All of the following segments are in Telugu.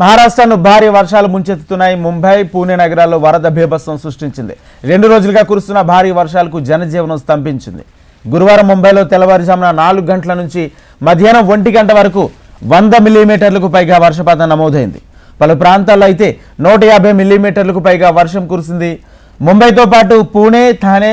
మహారాష్ట్రను భారీ వర్షాలు ముంచెత్తుతున్నాయి. ముంబై పూణే నగరాల్లో వరద భీభత్సం సృష్టించింది. రెండు రోజులుగా కురుస్తున్న భారీ వర్షాలకు జనజీవనం స్తంభించింది. గురువారం ముంబైలో తెల్లవారుజామున నాలుగు గంటల నుంచి మధ్యాహ్నం ఒంటి గంట వరకు వంద మిల్లీమీటర్లకు పైగా వర్షపాతం నమోదైంది. పలు ప్రాంతాల్లో అయితే నూట యాభై మిల్లీమీటర్లకు పైగా వర్షం కురిసింది. ముంబైతో పాటు పూణే థానే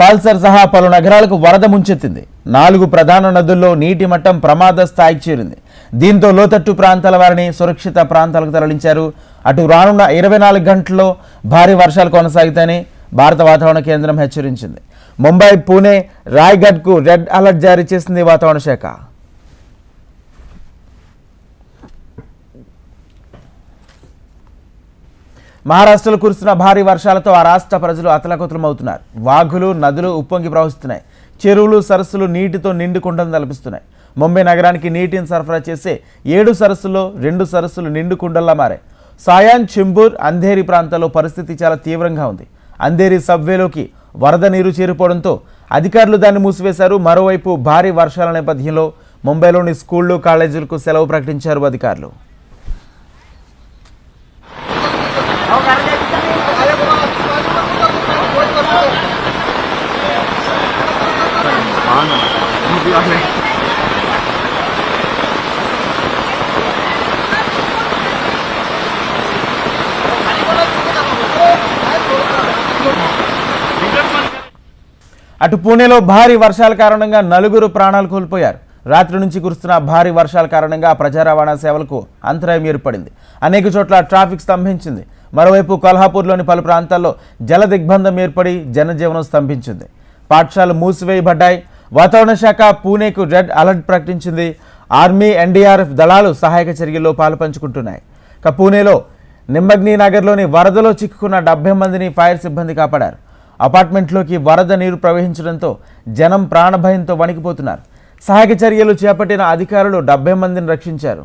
పాల్సర్ సహా పలు నగరాలకు వరద ముంచెత్తింది. నాలుగు ప్రధాన నదుల్లో నీటి మట్టం ప్రమాద స్థాయికి చేరింది. దీంతో లోతట్టు ప్రాంతాల వారిని సురక్షిత ప్రాంతాలకు తరలించారు. అటు రానున్న ఇరవై నాలుగు గంటల్లో భారీ వర్షాలు కొనసాగుతాయని భారత వాతావరణ కేంద్రం హెచ్చరించింది. ముంబై పూణే రాయ్గఢ్కు రెడ్ అలర్ట్ జారీ చేసింది వాతావరణ శాఖ. మహారాష్ట్రలో కురుస్తున్న భారీ వర్షాలతో ఆ రాష్ట్ర ప్రజలు అతలకుతలమవుతున్నారు. వాగులు నదులు ఉప్పొంగి ప్రవహిస్తున్నాయి. చెరువులు సరస్సులు నీటితో నిండుకుండను తలపిస్తున్నాయి. ముంబై నగరానికి నీటిని సరఫరా చేసే ఏడు సరస్సులో రెండు సరస్సులు నిండుకుండల్లా మారాయి. సాయాన్ చెంబూర్ అంధేరి ప్రాంతాల్లో పరిస్థితి చాలా తీవ్రంగా ఉంది. అంధేరి సబ్వేలోకి వరద నీరు చేరిపోవడంతో అధికారులు దాన్ని మూసివేశారు. మరోవైపు భారీ వర్షాల నేపథ్యంలో ముంబైలోని స్కూళ్ళు కాలేజీలకు సెలవు ప్రకటించారు అధికారులు. అటు పూణేలో భారీ వర్షాల కారణంగా నలుగురు ప్రాణాలు కోల్పోయారు. రాత్రి నుంచి కురుస్తున్న భారీ వర్షాల కారణంగా ప్రజా రవాణా సేవలకు అంతరాయం ఏర్పడింది. అనేక చోట్ల ట్రాఫిక్ స్తంభించింది. మరోవైపు కొల్హాపూర్లోని పలు ప్రాంతాల్లో జల దిగ్బంధం ఏర్పడి జనజీవనం స్తంభించింది. పాఠశాలలు మూసివేయబడ్డాయి. వాతావరణ శాఖ పూణేకు రెడ్ అలర్ట్ ప్రకటించింది. ఆర్మీ ఎన్డీఆర్ఎఫ్ దళాలు సహాయక చర్యల్లో పాలుపంచుకుంటున్నాయి ఇక పూణేలో నిమ్మగ్ని నగర్లోని వరదలో చిక్కుకున్న డెబ్బై మందిని ఫైర్ సిబ్బంది కాపాడారు. అపార్ట్మెంట్లోకి వరద నీరు ప్రవహించడంతో జనం ప్రాణభయంతో వణికిపోతున్నారు. సహాయక చర్యలు చేపట్టిన అధికారులు డెబ్బై మందిని రక్షించారు.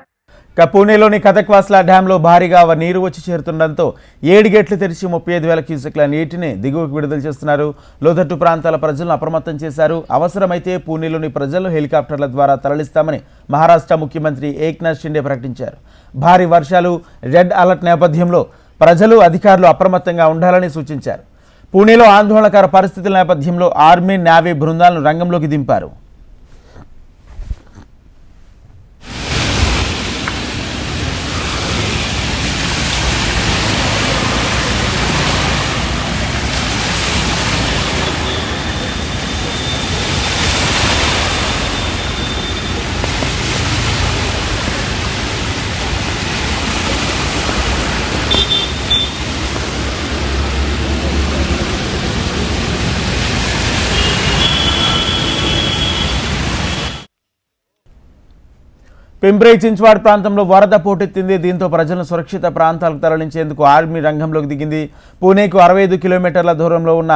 ఇక పూణేలోని కథక్వాస్లా డ్యాంలో భారీగా నీరు వచ్చి చేరుతుండటంతో ఏడు గేట్లు తెరిచి ముప్పై ఐదు వేల క్యూసెక్ల నీటిని దిగువకు విడుదల చేస్తున్నారు. లోతట్టు ప్రాంతాల ప్రజలను అప్రమత్తం చేశారు. అవసరమైతే పూణేలోని ప్రజలను హెలికాప్టర్ల ద్వారా తరలిస్తామని మహారాష్ట్ర ముఖ్యమంత్రి ఏక్నాథ్ షిండే ప్రకటించారు. భారీ వర్షాలు రెడ్ అలర్ట్ నేపథ్యంలో ప్రజలు అధికారులు అప్రమత్తంగా ఉండాలని సూచించారు. పూణేలో ఆందోళనకర పరిస్థితుల నేపథ్యంలో ఆర్మీ నావీ బృందాలను రంగంలోకి దింపారు. పెంబ్రై చించ్వాడ్ ప్రాంతంలో వరద పోటెత్తింది. దీంతో ప్రజలను సురక్షిత ప్రాంతాలకు తరలించేందుకు ఆర్మీ రంగంలోకి దిగింది. పూణేకు అరవై ఐదు కిలోమీటర్ల దూరంలో ఉన్న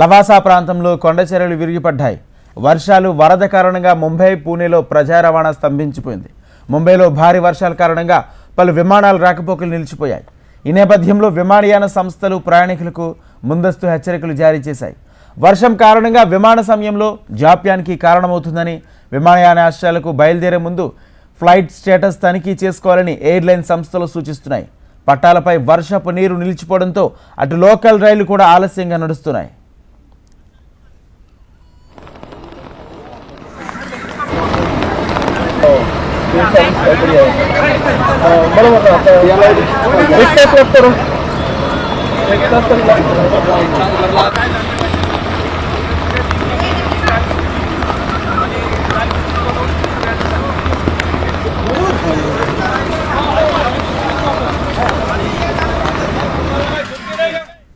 లవాసా ప్రాంతంలో కొండచర్యలు విరిగిపడ్డాయి. వర్షాలు వరద కారణంగా ముంబై పూణేలో ప్రజా రవాణా స్తంభించిపోయింది. ముంబైలో భారీ వర్షాల కారణంగా పలు విమానాలు రాకపోకలు నిలిచిపోయాయి. ఈ నేపథ్యంలో విమానయాన సంస్థలు ప్రయాణికులకు ముందస్తు హెచ్చరికలు జారీ చేశాయి. వర్షం కారణంగా విమాన సమయంలో జాప్యానికి కారణమవుతుందని విమానయాన ఆశ్రయాలకు బయలుదేరే ముందు ఫ్లైట్ స్టేటస్ తనిఖీ చేసుకోవాలని ఎయిర్లైన్ సంస్థలు సూచిస్తున్నాయి. పట్టాలపై వర్షపు నీరు నిలిచిపోవడంతో అటు లోకల్ రైళ్ళు కూడా ఆలస్యంగా నడుస్తున్నాయి. एक